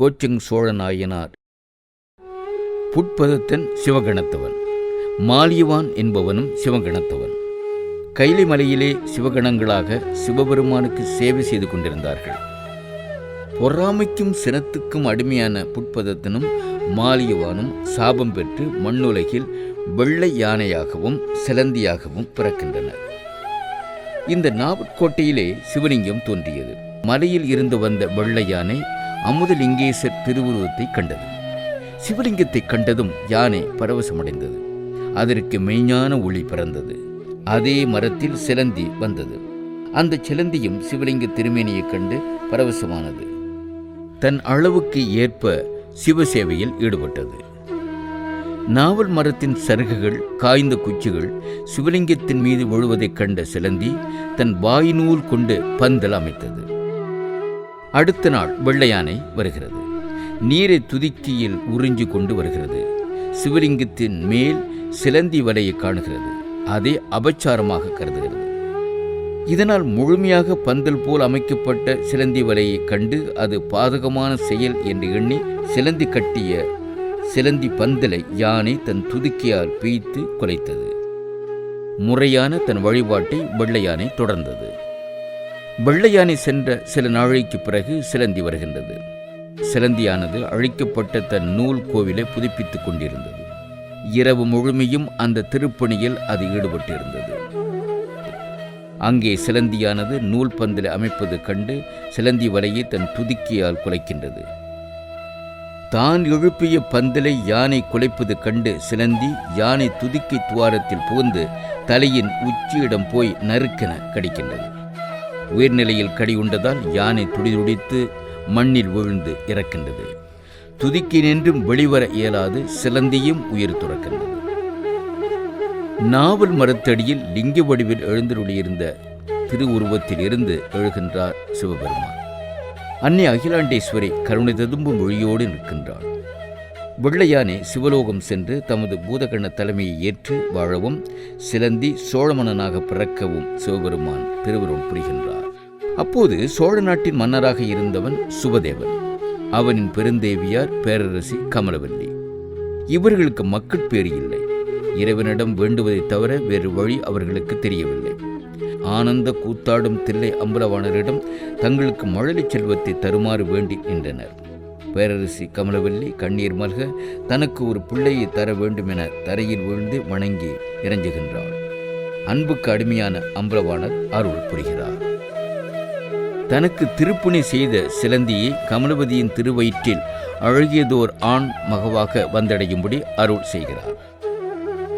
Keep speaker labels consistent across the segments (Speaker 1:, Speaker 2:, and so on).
Speaker 1: Coaching Chola Nayanar புட்பதத்தன் சிவகணத்தவன். மாலியவான் என்பவனும் சிவகணத்தவன். கைலிமலையிலே சிவகணங்களாக சிவபெருமானுக்கு சேவை செய்து கொண்டிருந்தார்கள். பொறாமைக்கும் சினத்துக்கும் அடிமையான புட்பதத்தனும் மாலியவானும் சாபம் பெற்று மண்ணுலகில் வெள்ளை யானையாகவும் சிலந்தியாகவும் பிறக்கின்றனர் இந்த நாவற்கோட்டையிலே சிவலிங்கம் தோன்றியது. மலையில் இருந்து வந்த வெள்ளை யானை அமுதலிங்கேசர் திருவுருவத்தை கண்டது. சிவலிங்கத்தை கண்டதும் யானை பரவசமடைந்தது. அதற்கு மெய்ஞான ஒளி பிறந்தது. அதே மரத்தில் சிலந்தி வந்தது. அந்த சிலந்தியும் சிவலிங்க திருமேனியைக் கண்டு பரவசமானது. தன் அளவுக்கு ஏற்ப சிவசேவையில் ஈடுபட்டது. நாவல் மரத்தின் சருகுகள் காய்ந்த குச்சிகள் சிவலிங்கத்தின் மீது விழுவதைக் கண்ட சிலந்தி தன் வாயினூல் கொண்டு பந்தல் அமைத்தது. அடுத்த நாள் வெள்ளையானை வருகிறது. நீரை துதிக்கியில் உறிஞ்சு கொண்டு வருகிறது. சிவலிங்கத்தின் மேல் சிலந்தி வலையை காணுகிறது. அதை அபச்சாரமாக கருதுகிறது. இதனால் முழுமையாக பந்தல் போல் அமைக்கப்பட்ட சிலந்தி வலையை கண்டு அது பாதகமான செயல் என்று எண்ணி சிலந்தி கட்டிய சிலந்தி பந்தலை யானை தன் துதுக்கியால் பீய்த்து குலைத்தது. முறையான தன் வழிபாட்டை வெள்ளையானை தொடர்ந்தது. வெள்ளையானை சென்ற சில நாளைக்கு பிறகு சிலந்தி வருகின்றது. சிலந்தியானது அழிக்கப்பட்ட தன் நூல் கோவிலை புதுப்பித்துக் கொண்டிருந்தது. இரவு முழுமையும் அந்த திருப்பணியில் அது ஈடுபட்டிருந்தது. அங்கே சிலந்தியானது நூல் பந்தில் அமைப்பது கண்டு சிலந்தி வலையை தன் துதுக்கியால் குலைக்கின்றது. தான் எழுப்பிய பந்தலை யானை குலைப்பது கண்டு சிலந்தி யானை துதுக்கி துவாரத்தில் புகுந்து தலையின் உச்சியிடம் போய் நறுக்கென கடிக்கின்றது. உயர்நிலையில் கடி உண்டதால் யானை துடிதுடித்து மண்ணில் விழுந்து இறக்கின்றது. துதிக்கி நின்றும் வெளிவர இயலாது சிலந்தியும் உயிர் துறக்கின்றது. நாவல் மரத்தடியில் லிங்க வடிவில் எழுந்தருளியிருந்த திருவுருவத்தில் இருந்து எழுகின்றார் சிவபெருமான். அன்னை அகிலாண்டேஸ்வரி கருணை ததும்பும் மொழியோடு நிற்கின்றாள். வெள்ளையானே சிவலோகம் சென்று தமது பூதகண தலைமையை ஏற்று வாழவும் சிலந்தி சோழமன்னனாக பிறக்கவும் சிவபெருமான் திருவருள் புரிகின்றார். அப்போது சோழ நாட்டின் மன்னராக இருந்தவன் சுபதேவன். அவனின் பெருந்தேவியார் பேரரசி கமலவல்லி. இவர்களுக்கு மக்கட்பேறு இல்லை. இறைவனிடம் வேண்டுவதைத் தவிர வேறு வழி அவர்களுக்கு தெரியவில்லை. ஆனந்த கூத்தாடும் தில்லை அம்பலவாணரிடம் தங்களுக்கு மழலை செல்வத்தை தருமாறு வேண்டி நின்றனர். பேரரசி கமலவல்லி கண்ணீர் மல்க தனக்கு ஒரு பிள்ளையை தர வேண்டும் என தரையில் விழுந்து வணங்கி இறஞ்சுகின்றாள். அன்புக்கு அடிமையான அம்பலவாணர் அருள் புரிகிறார். தனக்கு திருப்புணி செய்த சிலந்தியை கமலவதியின் திருவயிற்றில் அழகியதோர் ஆண் மகவாக வந்தடையும்படி அருள் செய்கிறார்.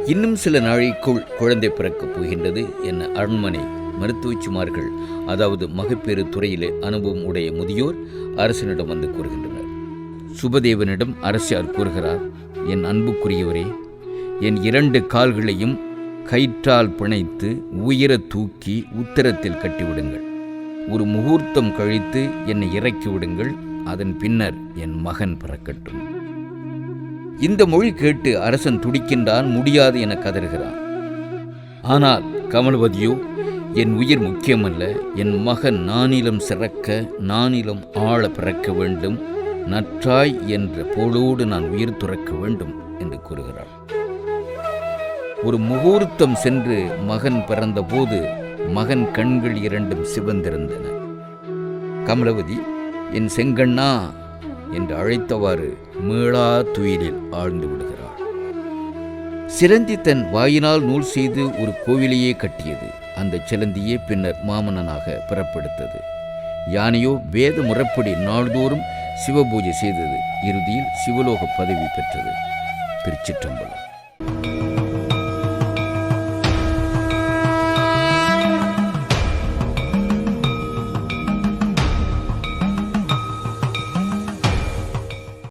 Speaker 1: இன்னும் சில நாளைக்குள் குழந்தை பிறக்கப் போகின்றது என அரண்மனை மருத்துவச்சிமார்கள் அதாவது மகப்பேறு துறையிலே அனுபவம் உடைய முதியோர் அரசனிடம் வந்து கூறுகின்றனர். சுபதேவனிடம் அரசியார் கூறுகிறார் என் அன்புக்குரியவரே என் இரண்டு கால்களையும் கயிற்றால் பிணைத்து உயர தூக்கி உத்தரத்தில் கட்டிவிடுங்கள். ஒரு முகூர்த்தம் கழித்து என்னை இறக்கி விடுங்கள் அதன் பின்னர் என் மகன் பிறக்கட்டும். இந்த மொழி கேட்டு அரசன் துடிக்கின்றான் முடியாது என கதறுகிறான். ஆனால் கமல்பதியோ என் உயிர் முக்கியமல்ல என் மகன் நானிலம் சிறக்க நானிலம் ஆழ பிறக்க வேண்டும் நற்றாய் என்ற போலோடு நான் உயிர் துறக்க வேண்டும் என்று கூறுகிறாள். ஒரு முகூர்த்தம் சென்று மகன் பிறந்தபோது மகன் கண்கள் இரண்டும் சிவந்திருந்தன. கமலவதி என் செங்கண்ணா என்று அழைத்தவாறு மீளா துயிலில் ஆழ்ந்து விடுகிறாள். சிலந்தி தன் வாயினால் நூல் செய்து ஒரு கோவிலையே கட்டியது. அந்த சிலந்தியே பின்னர் மாமன்னனாக பிறப்பெடுத்தது. யானையோ வேத முறைப்படி நாள்தோறும் சிவபூஜை செய்தது. இறுதியில் சிவலோக பதவி பெற்றது. திருச்சிற்றம்பலம்.